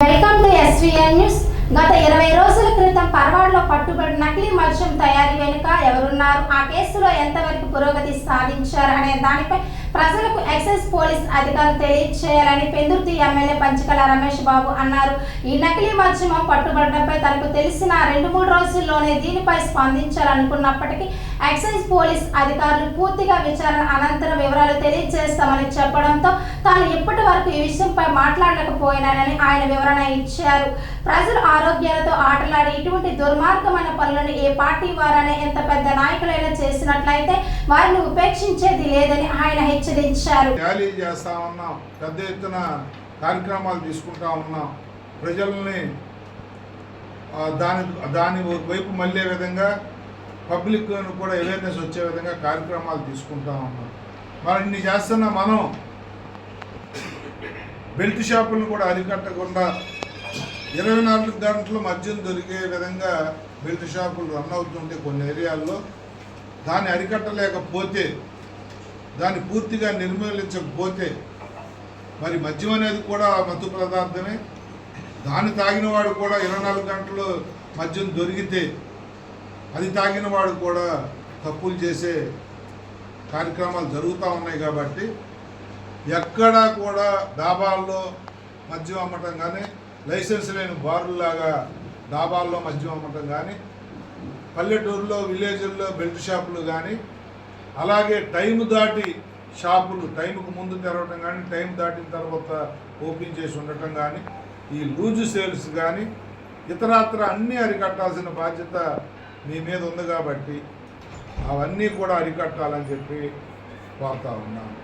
Welcome to SVN news గత ఇరవై రోజుల క్రితం పర్వాడలో పట్టుబడి నకిలీ మద్యం తయారీ వెనుక ఎవరున్నారు? ఆ కేసులో ఎంతవరకు పురోగతి సాధించారు అనే దానిపై ప్రజలకు ఎక్సైజ్ పోలీస్ అధికారులు తెలియజేయాలని పెందుర్తి ఎమ్మెల్యే పంచకల రమేష్ బాబు అన్నారు. ఈ నకిలీ మద్యం పట్టుబడడంపై తనకు తెలిసిన రెండు మూడు రోజుల్లోనే దీనిపై స్పందించాలనుకున్నప్పటికీ ఎక్సైజ్ పోలీస్ అధికారులు పూర్తిగా విచారణ అనంతరం వివరాలు తెలియజేస్తామని చెప్పడంతో తాను ఇప్పటి వరకు ఈ విషయంపై మాట్లాడలేకపోయినానని ఆయన వివరణ ఇచ్చారు. ప్రజలు ఆరోగ్యాలతో ఇటువంటి దుర్మార్గమైన పనులను ఏ పార్టీ వారనే ఎంత పెద్ద నాయకులైనా చేసినట్లయితే వారిని ఉపేక్షించేది లేదని ఆయన హెచ్చరించారు. ర్యాలీ చేస్తా ఉన్నాం పెద్ద ఎత్తున కార్యక్రమాలు తీసుకుంటా ఉన్నాం. ప్రజల్ని దాని దాని వైపు మళ్ళే విధంగా పబ్లిక్ కూడా అవేర్నెస్ వచ్చే విధంగా కార్యక్రమాలు తీసుకుంటా ఉన్నాం. మరి ఇన్ని చేస్తున్న మనం బెల్ట్ షాపులను కూడా అరికట్టకుండా ఇరవై నాలుగు గంటలు మద్యం దొరికే విధంగా బెల్ట్ షాపులు రన్ అవుతుంటే కొన్ని ఏరియాల్లో దాన్ని అరికట్టలేకపోతే దాన్ని పూర్తిగా నిర్మూలించకపోతే మరి మద్యం అనేది కూడా మత్తు పదార్థమే. దాన్ని తాగిన వాడు కూడా ఇరవై నాలుగు గంటలు మద్యం దొరికితే అది తాగిన వాడు కూడా తప్పులు చేసే కార్యక్రమాలు జరుగుతూ ఉన్నాయి కాబట్టి ఎక్కడా కూడా డాబాల్లో మద్యం అమ్మటం కానీ లైసెన్స్ లేని బారుల్లాగా డాబాల్లో మద్యం అమ్మటం కానీ పల్లెటూరులో విలేజ్ల్లో బెల్ట్ షాపులు కానీ అలాగే టైం దాటి షాపులు టైంకు ముందు తెరవటం కానీ టైం దాటిన తర్వాత ఓపెన్ చేసి ఉండటం కానీ ఈ లూజు సేల్స్ కానీ ఇతరత్ర అన్నీ అరికట్టాల్సిన బాధ్యత మీ మీద ఉంది కాబట్టి అవన్నీ కూడా అరికట్టాలని చెప్పి కోరుతా ఉన్నాను.